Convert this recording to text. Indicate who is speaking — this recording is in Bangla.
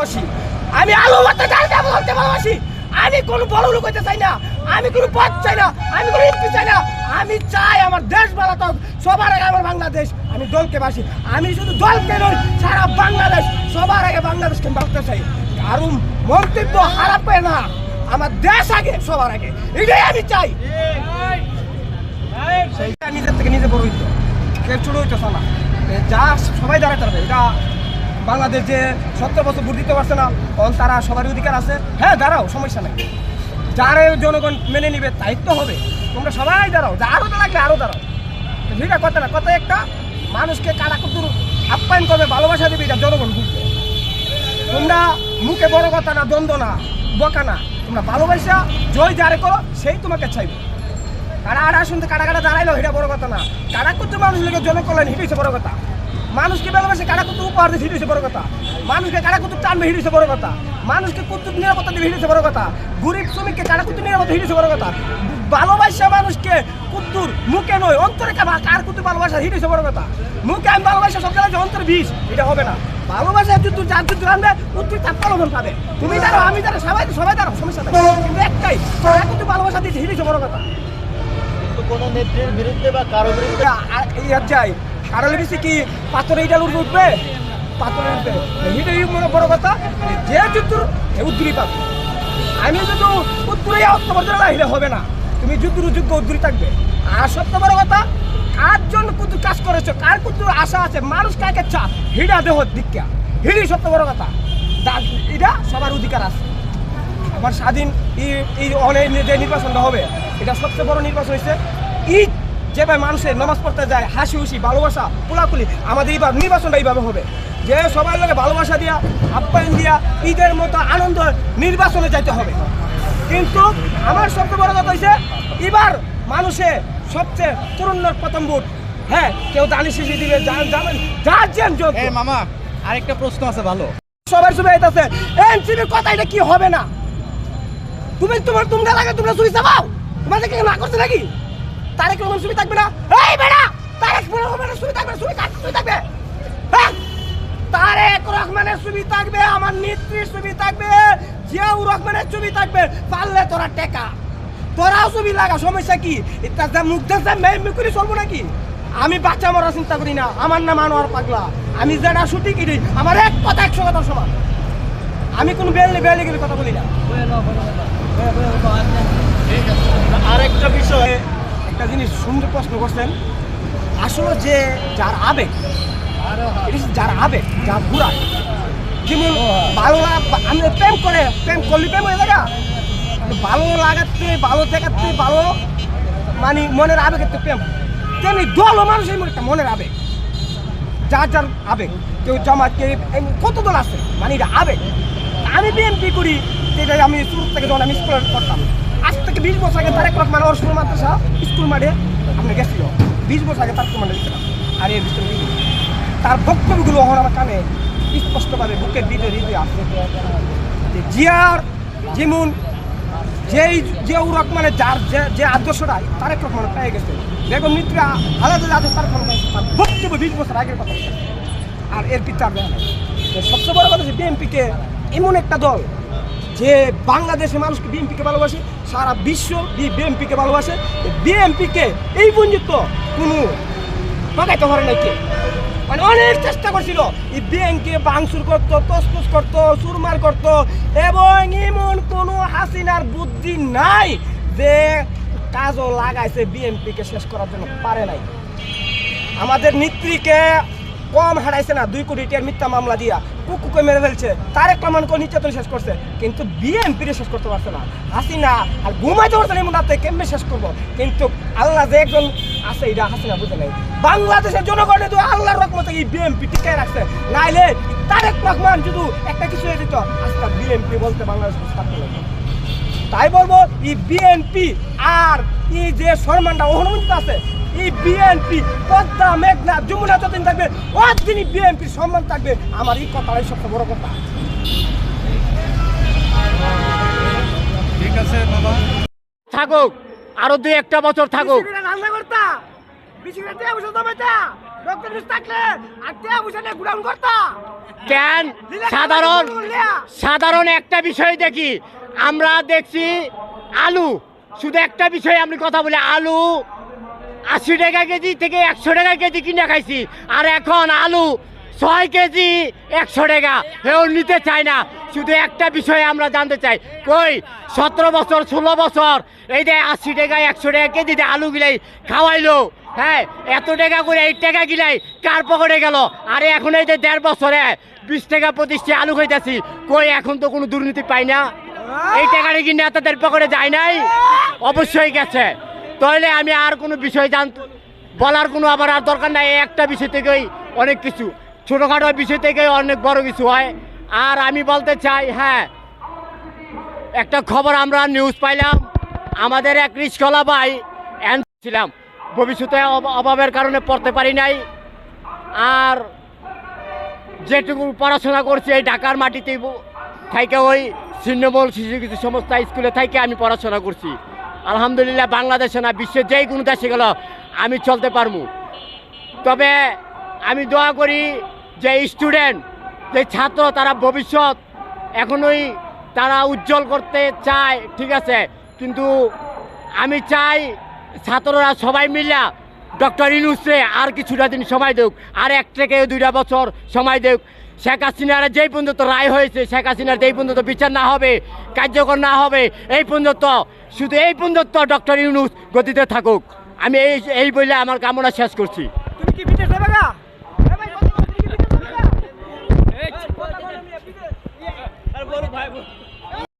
Speaker 1: আমি আলু ভাতে ডাল দিয়ে বলতে ভালোবাসি। আমি কোনো বড় লোক হইতে চাই না। আমি কোনো পদ চাই না। আমি কোনো এমপি চাই না। আমি চাই আমার দেশ ভালো থাক। সবার আগে আমার বাংলাদেশ। আমি দলকে বাসি। আমি শুধু দলকে নই, সারা বাংলাদেশ, সবার আগে বাংলাদেশকে বাঁচতে চাই। কারণ মন্তব্য হয় না। আমার দেশ আগে, সবার আগে। এটাই আমি চাই। নিজের থেকে নিজে বড় হইতো। ছোট হইতেছে না। যা, সবাই দাঁড়াতে পারবে এটা বাংলাদেশ যে সত্তর বছর ভোট দিতে পারছে না, তখন তারা সবার অধিকার আছে। হ্যাঁ দাঁড়াও, সমস্যা নেই। যারে জনগণ মেনে নিবে, দায়িত্ব হবে। তোমরা সবাই দাঁড়াও, যা আরও লাগবে আরও দাঁড়াও। ভিড়া কথা না, কথা একটা, মানুষকে কারা কুতুর আপ্যায়ন করবে, ভালোবাসা দিবে, এটা জনগণ বুঝবে। তোমরা মুখে বড় কথা না, দ্বন্দ্ব না, বকা না। তোমরা ভালোবাসা, জয় যারে করো, সেই তোমাকে চাইবে। কারা আড়া শুনতে কারা কাটা দাঁড়াইলো এটা বড় কথা না। কারা করতে মানুষ লোকের জনকল্যাণ হচ্ছে বড় কথা। মানুষকে ভালোবাসে কারা করতে উপহার দিয়ে হিট হচ্ছে বড় কথা। মানুষকে কারা টানবে হিট হচ্ছে বড় কথা। মানুষকে কুতুব নিরাপত্তা দিবে হিট হচ্ছে বড় কথা। গরিব শ্রমিককে কারা করতে নিরাপত্তা হিট বড় কথা। ভালোবাসা মানুষকে কুত্তুর মুখে নয় অন্তরে কার কুতুর ভালোবাসা হিট বড় কথা। মুখে আমি ভালোবাসা সব জায়গায় অন্তর বিষ এটা হবে না। ভালোবাসা যুদ্ধ যার যুদ্ধ আনবে উত্তর তার প্রলোভন পাবে। তুমি দাঁড়ো আমি দাঁড়ো সবাই সবাই দাঁড়ো সমস্যা কিন্তু একটাই কারা কুতুর ভালোবাসা দিয়েছে হিট বড় কথা।
Speaker 2: কোনো নেত্রীর বিরুদ্ধে বা কারও বিরুদ্ধে
Speaker 1: এই যাই বেশি কি পাথরে ইটাল উঠবে? উঠবে পাথরে উঠবে এটাই মনে বড় কথা। যে যুদ্ধর উদ্দুরি পাবে। আমি যদি উত্তরে অর্থবর্ধন লাইলে হবে না। তুমি যুদ্ধর যোগ্য উদ্দুরি থাকবে। আর সবচেয়ে বড় কথা, কার জন্য কুতুর কাজ করেছ? কার কুতুর আশা আছে? মানুষ কাকে চা? হিডা দেহ দীক্ষা। হিডি সবচেয়ে বড় কথা। এটা সবার অধিকার আছে। আমার স্বাধীন এই- এই অনেক যে নির্বাচনটা হবে, এটা সবচেয়ে বড় নির্বাচন হচ্ছে ঈদ যেভাবে মানুষের নামাজ পড়তে যায় হাসি হুসি ভালোবাসা পোলাকুলি আমাদের এইবার নির্বাচনটা এইভাবে হবে। যে সবার লোকে ভালোবাসা দিয়া আপ্যায়ন দিয়া ঈদের মতো আনন্দ নির্বাচনে যাইতে হবে। কিন্তু আমার সবচেয়ে বড় কথা হচ্ছে এবার মানুষে সবচেয়ে তরুণের প্রথম ভোট। হ্যাঁ কেউ দানি শিশি দিবে যা- যাবেন যার যেন যোগ্য।
Speaker 2: এ মামা আরেকটা প্রশ্ন আছে ভালো।
Speaker 1: সবার সবাই আইতাছে এনসিপির কথা এটা কি হবে না? তুমি তোমার তোমরা লাগে তোমরা সুই চাবাও তোমাদের কি না করছে নাকি? তারেক রহমান সুবি থাকবে না এই বেড়া তারেক রহমানের সুবি থাকবে সুবি থাকবে সুবি থাকবে হ্যাঁ তারেক রহমানের ছবি থাকবে আমার নেত্রীর ছবি থাকবে জিয়াউর রহমানের ছবি থাকবে পারলে তোরা টেকা তোরাও ছবি লাগা সমস্যা কি এটা মুখ দেখছে মেয়ে করে চলবো নাকি আমি বাচ্চা মরা চিন্তা করি না আমার নাম আনোয়ার পাগলা আমি যেটা শুটি কিনি আমার এক কথা একশো কথা সমান আমি কোনো বেলে বেলে গেলে কথা বলি না
Speaker 2: আরেকটা বিষয়
Speaker 1: একটা জিনিস সুন্দর প্রশ্ন করছেন। আসলে যে যার আবেগ যার আবেগ যার ঘুরা যেমন ভালো লাগা আমি প্রেম করে প্রেম করলে প্রেম হয়ে জায়গা ভালো লাগাতে ভালো দেখাতে ভালো মানে মনের আবেগের তো প্রেম। তেমনি দল মানুষের মনে একটা মনের আবেগ। যার যার আবেগ। কেউ জামাত কেউ এমনি কত দল আছে মানে এটা আবেগ। আমি বিএনপি করি যেটা আমি শুরু থেকে যখন আমি স্কুলে পড়তাম। আজ থেকে বিশ বছর আগে তারেক রহমান ওর স্কুল মাদ্রাসা, স্কুল মাঠে আপনি গেছিল। বিশ বছর আগে তার মাঠে গেছিলাম আর এর ভিতরে তার বক্তব্যগুলো এখন আমার কানে স্পষ্টভাবে, বুকের ভিতরে হৃদয় আসে। যে জিয়ার যেমন যেই জিয়াউর রহমানের যার যে যে আদর্শটা তারেক রহমান পেয়ে গেছে। বেগম মিত্রা আলাদা আদর্শ তারেক রহমান। তার বক্তব্য বিশ বছর আগের কথা। আর এর পিতার সবচেয়ে বড় কথা হচ্ছে বিএনপিকে এমন একটা দল, যে বাংলাদেশের মানুষকে বিএনপিকে ভালোবাসে সারা বিশ্ব বিএনপিকে ভালোবাসে। বিএনপিকে এই পর্যন্ত কোনো ঠকাইতে পারে নাই কে? মানে অনেক চেষ্টা করছিল। এই ব্যাংকে বাংসুর করতো তসতস করতো সুরমার করতো, এবং এমন কোনো হাসিনার বুদ্ধি নাই যে কাজও লাগাইছে বিএনপিকে শেষ করার জন্য। পারে নাই। আমাদের নেত্রীকে কম হারাইছে না, দুই কোটি টিয়ার মিথ্যা মামলা দিয়া। কুকুকে মেরে ফেলছে? তার তারেক রহমানকে নির্যাতন শেষ করছে? কিন্তু বিএনপিরে শেষ করতে পারছে না। হাসিনা আর ঘুমাইতে পারছে এমন রাতে কেমনে শেষ করব? কিন্তু আল্লাহ যে একজন আছে, এটা হাসিনা বুঝে নাই। বাংলাদেশের জনগণের তো আল্লাহর রকমতে এই বিএনপি টিকায় রাখছে, নাইলে তারেক রহমান যদি একটা কিছু হয়ে যেত আজকাল বিএনপি বলতে বাংলাদেশ থাকতে তাই বলব, এই বিএনপি আর এই যে সম্মানটা অনুমোদিত আছে এই বিএনপি পদ্মা মেঘনা যমুনা যতদিন থাকবে দিনই বিএনপির সম্মান থাকবে। আমার এই কথাটাই সবচেয়ে বড় কথা।
Speaker 2: ঠিক আছে বাবা।
Speaker 3: থাকুক আরও দুই একটা বছর থাকুক।
Speaker 1: রান্না করতা
Speaker 3: কেন? সাধারণ সাধারণ একটা বিষয় দেখি। আমরা দেখছি আলু। শুধু একটা বিষয় আমি কথা বলি আলু আশি টাকা কেজি থেকে একশো টাকা কেজি কিনে খাইছি। আর এখন আলু ছয় কেজি একশো টাকা। কেউ নিতে চায় না। শুধু একটা বিষয়ে আমরা জানতে চাই। কই? সতেরো বছর, ষোলো বছর, এই যে আশি টাকা, একশো টাকা কেজিতে আলু গিলাই খাওয়াইলো। হ্যাঁ এত টাকা করে এই টাকা গিলাই কার পকেটে গেল? আরে এখন এই যে দেড় বছরে বিশ টাকা পঁচিশটি আলু খাইতেছি। কই, এখন তো কোনো দুর্নীতি পাই না। এই টাকাটা কি নেতাদের পকেটে যায় নাই? অবশ্যই গেছে। তাহলে আমি আর কোনো বিষয় জান বলার কোনো আবার আর দরকার নাই, একটা বিষয় থেকেই অনেক কিছু। ছোটোখাটো বিষয় থেকে অনেক বড় কিছু হয়। আর আমি বলতে চাই হ্যাঁ একটা খবর আমরা নিউজ পাইলাম। আমাদের এক রিস্কলা ভাই ছিলাম। ভবিষ্যতে অভাবের কারণে পড়তে পারি নাই। আর যেটুকু পড়াশোনা করছি, এই ঢাকার মাটিতে থাইকে ওই ছিন্নমূল শিশু কিছু সমস্ত স্কুলে থাইকে আমি পড়াশোনা করছি। আলহামদুলিল্লাহ বাংলাদেশে না, বিশ্বের যেই কোনো দেশে গেল আমি চলতে পারব। তবে আমি দোয়া করি যে স্টুডেন্ট, যে ছাত্র, তারা ভবিষ্যৎ এখনই তারা উজ্জ্বল করতে চায়, ঠিক আছে? কিন্তু আমি চাই ছাত্ররা সবাই মিলা ডক্টর ইনুসে আর কিছুটা দিন সময় দেউক, আর এক থেকে দুইটা বছর সময় দেউক। শেখ হাসিনার যেই পর্যন্ত রায় হয়েছে শেখ হাসিনার যেই পর্যন্ত বিচার না হবে কার্যকর না হবে এই পর্যন্ত শুধু এই পর্যন্ত ডক্টর ইউনুস গতিতে থাকুক। আমি এই এই বলে আমার কামনা শেষ করছি।
Speaker 1: তুমি কি